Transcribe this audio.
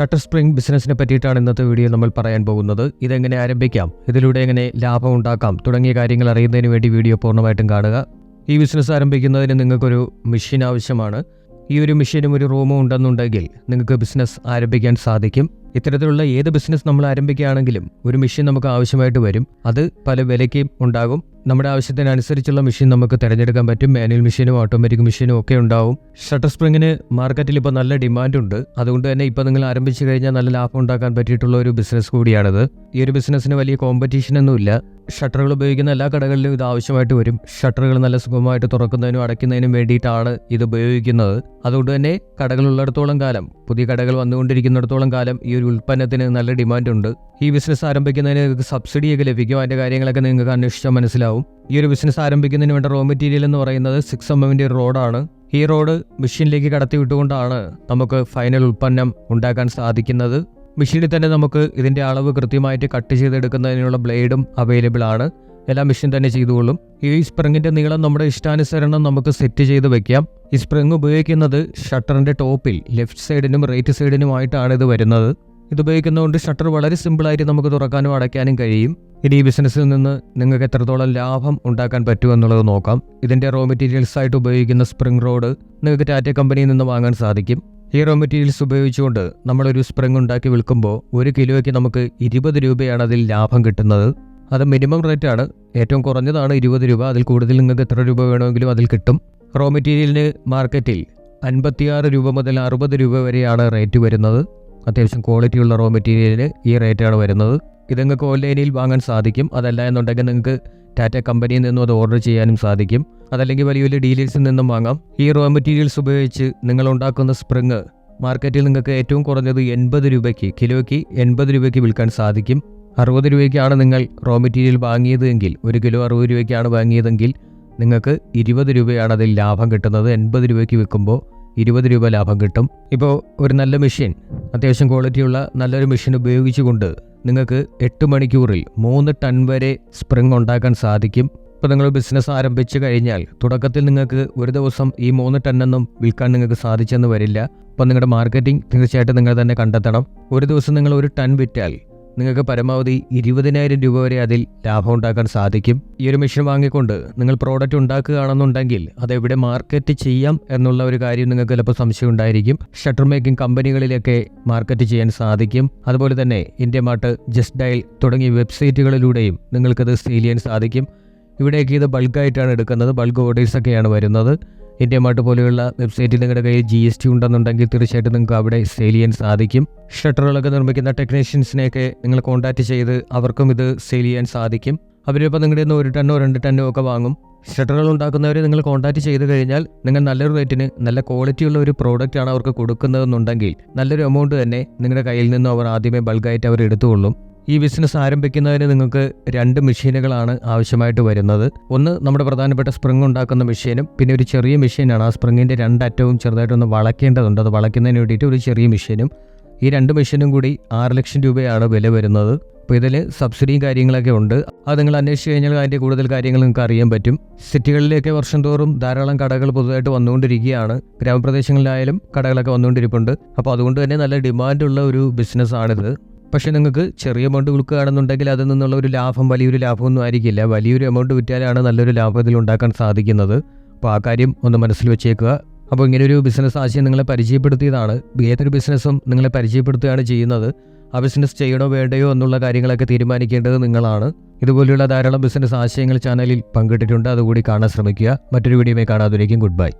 Shutter spring ബിസിനസ്സിനെ പറ്റിയിട്ടാണ് ഇന്നത്തെ വീഡിയോ നമ്മൾ പറയാൻ പോകുന്നത്. ഇതെങ്ങനെ ആരംഭിക്കാം? ഇതിലൂടെ എങ്ങനെ ലാഭം ഉണ്ടാക്കാം? തുടങ്ങിയ കാര്യങ്ങൾ അറിയുന്നതിന് വേണ്ടി വീഡിയോ പൂർണമായിട്ടും കാണുക. ഈ ബിസിനസ് ആരംഭിക്കുന്നതിന് നിങ്ങൾക്കൊരു മെഷീൻ ആവശ്യമാണ്. ഈ ഒരു മെഷീനും ഒരു റൂമും ഉണ്ടെന്നുണ്ടെങ്കിൽ നിങ്ങൾക്ക് ബിസിനസ് ആരംഭിക്കാൻ സാധിക്കും. ഇത്തരത്തിലുള്ള ഏത് ബിസിനസ് നമ്മൾ ആരംഭിക്കുകയാണെങ്കിലും ഒരു മെഷീൻ നമുക്ക് ആവശ്യമായിട്ട് വരും. അത് പല വിലയ്ക്കും ഉണ്ടാകും. നമ്മുടെ ആവശ്യത്തിനനുസരിച്ചുള്ള മെഷീൻ നമുക്ക് തിരഞ്ഞെടുക്കാൻ പറ്റും. മാനുവൽ മെഷീനും ഓട്ടോമാറ്റിക് മെഷീനും ഒക്കെ ഉണ്ടാവും. ഷട്ടർ സ്പ്രിങ്ങിന് മാർക്കറ്റിൽ ഇപ്പോൾ നല്ല ഡിമാൻഡുണ്ട് അതുകൊണ്ട് തന്നെ ഇപ്പോൾ നിങ്ങൾ ആരംഭിച്ചു കഴിഞ്ഞാൽ നല്ല ലാഭം ഉണ്ടാക്കാൻ പറ്റിയിട്ടുള്ള ഒരു ബിസിനസ് കൂടിയാണിത്. ഈ ഒരു ബിസിനസ്സിന് വലിയ കോമ്പറ്റീഷൻ ഒന്നുമില്ല ഷട്ടറുകൾ ഉപയോഗിക്കുന്ന എല്ലാ കടകളിലും ഇത് ആവശ്യമായിട്ട് വരും. ഷട്ടറുകൾ നല്ല സുഖമായിട്ട് തുറക്കുന്നതിനും അടയ്ക്കുന്നതിനും വേണ്ടിയിട്ടാണ് ഇത് ഉപയോഗിക്കുന്നത്. അതുകൊണ്ട് തന്നെ കടകളുള്ളിടത്തോളം കാലം പുതിയ കടകൾ വന്നുകൊണ്ടിരിക്കുന്നിടത്തോളം കാലം ഈ ഒരു ഉൽപ്പന്നത്തിന് നല്ല ഡിമാൻഡ് ഉണ്ട്. ഈ ബിസിനസ് ആരംഭിക്കുന്നതിന് നിങ്ങൾക്ക് സബ്സിഡിയൊക്കെ ലഭിക്കും. അതിന്റെ കാര്യങ്ങളൊക്കെ നിങ്ങൾക്ക് അന്വേഷിച്ചാൽ മനസ്സിലാവും. ഈ ഒരു ബിസിനസ് ആരംഭിക്കുന്നതിന് വേണ്ട റോ മെറ്റീരിയൽ എന്ന് പറയുന്നത് സിക്സ് എം എമ്മിന്റെ റോഡാണ് ഈ റോഡ് മെഷീനിലേക്ക് കടത്തി വിട്ടുകൊണ്ടാണ് നമുക്ക് ഫൈനൽ ഉൽപ്പന്നം ഉണ്ടാക്കാൻ സാധിക്കുന്നത്. മെഷീനിൽ തന്നെ നമുക്ക് ഇതിന്റെ അളവ് കൃത്യമായിട്ട് കട്ട് ചെയ്തെടുക്കുന്നതിനുള്ള ബ്ലേഡും അവൈലബിൾ ആണ്. എല്ലാ മെഷീൻ തന്നെ ചെയ്തുകൊള്ളും. ഈ സ്പ്രിങ്ങിന്റെ നീളം നമ്മുടെ ഇഷ്ടാനുസരണം നമുക്ക് സെറ്റ് ചെയ്ത് വെക്കാം. ഈ സ്പ്രിങ് ഉപയോഗിക്കുന്നത് ഷട്ടറിന്റെ ടോപ്പിൽ ലെഫ്റ്റ് സൈഡിനും റൈറ്റ് സൈഡിനുമായിട്ടാണ് ഇത് വരുന്നത്. ഇത് ഉപയോഗിക്കുന്നതുകൊണ്ട് ഷട്ടർ വളരെ സിമ്പിളായിട്ട് നമുക്ക് തുറക്കാനും അടയ്ക്കാനും കഴിയും. ഇനി ഈ ബിസിനസ്സിൽ നിന്ന് നിങ്ങൾക്ക് എത്രത്തോളം ലാഭം ഉണ്ടാക്കാൻ പറ്റുമെന്നുള്ളത് നോക്കാം. ഇതിന്റെ റോ മെറ്റീരിയൽസ് ആയിട്ട് ഉപയോഗിക്കുന്ന സ്പ്രിംഗ് റോഡ് നിങ്ങൾക്ക് ടാറ്റ കമ്പനിയിൽ നിന്ന് വാങ്ങാൻ സാധിക്കും. ഈ റോ മെറ്റീരിയൽസ് ഉപയോഗിച്ചുകൊണ്ട് നമ്മളൊരു സ്പ്രിംഗ് ഉണ്ടാക്കി വിൽക്കുമ്പോൾ ഒരു കിലോയ്ക്ക് നമുക്ക് ഇരുപത് രൂപയാണ് അതിൽ ലാഭം കിട്ടുന്നത്. അത് മിനിമം റേറ്റാണ് ഏറ്റവും കുറഞ്ഞതാണ് ഇരുപത് രൂപ. അതിൽ കൂടുതൽ നിങ്ങൾക്ക് എത്ര രൂപ വേണമെങ്കിലും അതിൽ കിട്ടും. റോ മെറ്റീരിയലിന് മാർക്കറ്റിൽ അൻപത്തിയാറ് രൂപ മുതൽ അറുപത് രൂപ വരെയാണ് റേറ്റ് വരുന്നത്. അത്യാവശ്യം ക്വാളിറ്റിയുള്ള റോ മെറ്റീരിയലിന് ഈ റേറ്റാണ് വരുന്നത്. ഇത് നിങ്ങൾക്ക് ഓൺലൈനിൽ വാങ്ങാൻ സാധിക്കും. അതല്ല എന്നുണ്ടെങ്കിൽ നിങ്ങൾക്ക് ടാറ്റ കമ്പനിയിൽ നിന്നും അത് ഓർഡർ ചെയ്യാനും സാധിക്കും. അതല്ലെങ്കിൽ വലിയ വലിയ ഡീലേഴ്സിൽ നിന്നും വാങ്ങാം. ഈ റോ മെറ്റീരിയൽസ് ഉപയോഗിച്ച് നിങ്ങൾ ഉണ്ടാക്കുന്ന സ്പ്രിങ് മാർക്കറ്റിൽ നിങ്ങൾക്ക് ഏറ്റവും കുറഞ്ഞത് എൺപത് രൂപയ്ക്ക് കിലോയ്ക്ക് എൺപത് രൂപയ്ക്ക് വിൽക്കാൻ സാധിക്കും. അറുപത് രൂപയ്ക്കാണ് നിങ്ങൾ റോ മെറ്റീരിയൽ വാങ്ങിയത് എങ്കിൽ ഒരു കിലോ അറുപത് രൂപയ്ക്കാണ് വാങ്ങിയതെങ്കിൽ നിങ്ങൾക്ക് ഇരുപത് രൂപയാണ് അതിൽ ലാഭം കിട്ടുന്നത്. എൺപത് രൂപയ്ക്ക് വിൽക്കുമ്പോൾ ഇരുപത് രൂപ ലാഭം കിട്ടും. ഇപ്പോൾ ഒരു നല്ല മെഷീൻ അത്യാവശ്യം ക്വാളിറ്റിയുള്ള നല്ലൊരു മെഷീൻ ഉപയോഗിച്ചുകൊണ്ട് നിങ്ങൾക്ക് എട്ട് മണിക്കൂറിൽ മൂന്ന് ടൺ വരെ സ്പ്രിംഗ് ഉണ്ടാക്കാൻ സാധിക്കും. ഇപ്പോൾ നിങ്ങൾ ബിസിനസ് ആരംഭിച്ചു കഴിഞ്ഞാൽ തുടക്കത്തിൽ നിങ്ങൾക്ക് ഒരു ദിവസം ഈ മൂന്ന് ടണ്ണൊന്നും വിൽക്കാൻ നിങ്ങൾക്ക് സാധിച്ചെന്ന് വരില്ല. അപ്പോൾ നിങ്ങളുടെ മാർക്കറ്റിംഗ് തീർച്ചയായിട്ടും നിങ്ങൾ തന്നെ കണ്ടെത്തണം. ഒരു ദിവസം നിങ്ങൾ ഒരു ടൺ വിറ്റാൽ നിങ്ങൾക്ക് പരമാവധി ഇരുപതിനായിരം രൂപ വരെ അതിൽ ലാഭം ഉണ്ടാക്കാൻ സാധിക്കും. ഈ ഒരു മെഷീൻ വാങ്ങിക്കൊണ്ട് നിങ്ങൾ പ്രോഡക്റ്റ് ഉണ്ടാക്കുകയാണെന്നുണ്ടെങ്കിൽ അത് എവിടെ മാർക്കറ്റ് ചെയ്യാം എന്നുള്ള ഒരു കാര്യം നിങ്ങൾക്ക് ചിലപ്പോൾ സംശയം ഉണ്ടായിരിക്കും. ഷട്ടർ മേക്കിംഗ് കമ്പനികളിലൊക്കെ മാർക്കറ്റ് ചെയ്യാൻ സാധിക്കും. അതുപോലെ തന്നെ ഇന്ത്യ മാർട്ട് ജസ്റ്റ് ഡയൽ തുടങ്ങിയ വെബ്സൈറ്റുകളിലൂടെയും നിങ്ങൾക്കത് സെയിൽ ചെയ്യാൻ സാധിക്കും. ഇവിടെയൊക്കെ ഇത് ബൾക്കായിട്ടാണ് എടുക്കുന്നത്. ബൾക്ക് ഓർഡേഴ്സൊക്കെയാണ് വരുന്നത്. ഇന്ത്യ മാർട്ട് പോലെയുള്ള വെബ്സൈറ്റിൽ നിങ്ങളുടെ കയ്യിൽ ജി എസ് ടി ഉണ്ടെന്നുണ്ടെങ്കിൽ തീർച്ചയായിട്ടും നിങ്ങൾക്ക് അവിടെ സെയിൽ ചെയ്യാൻ സാധിക്കും. ഷട്ടറുകളൊക്കെ നിർമ്മിക്കുന്ന ടെക്നീഷ്യൻസിനെയൊക്കെ നിങ്ങൾ കോൺടാക്റ്റ് ചെയ്ത് അവർക്കും ഇത് സെയിൽ ചെയ്യാൻ സാധിക്കും. അവരിപ്പോൾ നിങ്ങളുടെ നിന്ന് ഒരു ടണ്ണോ രണ്ട് ടണ്ണോ ഒക്കെ വാങ്ങും. ഷട്ടറുകൾ ഉണ്ടാക്കുന്നവരെ നിങ്ങൾ കോൺടാക്ട് ചെയ്ത് കഴിഞ്ഞാൽ നിങ്ങൾ നല്ലൊരു റേറ്റിന് നല്ല ക്വാളിറ്റിയുള്ള ഒരു പ്രോഡക്റ്റാണ് അവർക്ക് കൊടുക്കുന്നതെന്നുണ്ടെങ്കിൽ നല്ലൊരു എമൗണ്ട് തന്നെ നിങ്ങളുടെ കയ്യിൽ നിന്നും അവർ ആദ്യമേ ബൾക്കായിട്ട് അവർ എടുത്തുകൊള്ളും. ഈ ബിസിനസ് ആരംഭിക്കുന്നതിന് നിങ്ങൾക്ക് രണ്ട് മെഷീനുകളാണ് ആവശ്യമായിട്ട് വരുന്നത്. ഒന്ന് നമ്മുടെ പ്രധാനപ്പെട്ട സ്പ്രിങ് ഉണ്ടാക്കുന്ന മെഷീനും പിന്നെ ഒരു ചെറിയ മെഷീനാണ്. ആ സ്പ്രിങ്ങിന്റെ രണ്ടറ്റവും ചെറുതായിട്ടൊന്ന് വളയ്ക്കേണ്ടതുണ്ട്. അത് വളയ്ക്കുന്നതിന് വേണ്ടിയിട്ട് ഒരു ചെറിയ മെഷീനും. ഈ രണ്ട് മെഷീനും കൂടി ആറ് ലക്ഷം രൂപയാണ് വില വരുന്നത്. അപ്പോൾ ഇതിൽ സബ്സിഡിയും കാര്യങ്ങളൊക്കെ ഉണ്ട്. അത് നിങ്ങൾ അന്വേഷിച്ച് കഴിഞ്ഞാൽ അതിന്റെ കൂടുതൽ കാര്യങ്ങൾ നിങ്ങൾക്ക് അറിയാൻ പറ്റും. സിറ്റികളിലേക്ക് വർഷം തോറും ധാരാളം കടകൾ പുതുതായിട്ട് വന്നുകൊണ്ടിരിക്കുകയാണ്. ഗ്രാമപ്രദേശങ്ങളിലായാലും കടകളൊക്കെ വന്നുകൊണ്ടിരിപ്പുണ്ട്. അപ്പോൾ അതുകൊണ്ട് തന്നെ നല്ല ഡിമാൻഡുള്ള ഒരു ബിസിനസ്സാണിത്. പക്ഷേ നിങ്ങൾക്ക് ചെറിയ എമൗണ്ട് വിൽക്കുകയാണെന്നുണ്ടെങ്കിൽ അതിൽ നിന്നുള്ള ഒരു ലാഭം വലിയൊരു ലാഭമൊന്നും ആയിരിക്കില്ല. വലിയൊരു എമൗണ്ട് വിറ്റാലാണ് നല്ലൊരു ലാഭം ഇതിൽ ഉണ്ടാക്കാൻ സാധിക്കുന്നത്. അപ്പോൾ ആ കാര്യം ഒന്ന് മനസ്സിൽ വെച്ചേക്കുക. അപ്പോൾ ഇങ്ങനൊരു ബിസിനസ് ആശയം നിങ്ങളെ പരിചയപ്പെടുത്തിയതാണ്. ഏതൊരു ബിസിനസ്സും നിങ്ങളെ പരിചയപ്പെടുത്തുകയാണ് ചെയ്യുന്നത്. ആ ബിസിനസ് ചെയ്യണോ വേണ്ടയോ എന്നുള്ള കാര്യങ്ങളൊക്കെ തീരുമാനിക്കേണ്ടത് നിങ്ങളാണ്. ഇതുപോലെയുള്ള ധാരാളം ബിസിനസ് ആശയങ്ങൾ ചാനലിൽ പങ്കിട്ടിട്ടുണ്ട്. അതുകൂടി കാണാൻ ശ്രമിക്കുക. മറ്റൊരു വീഡിയോയുമായി കാണാതിരിക്കും. Good bye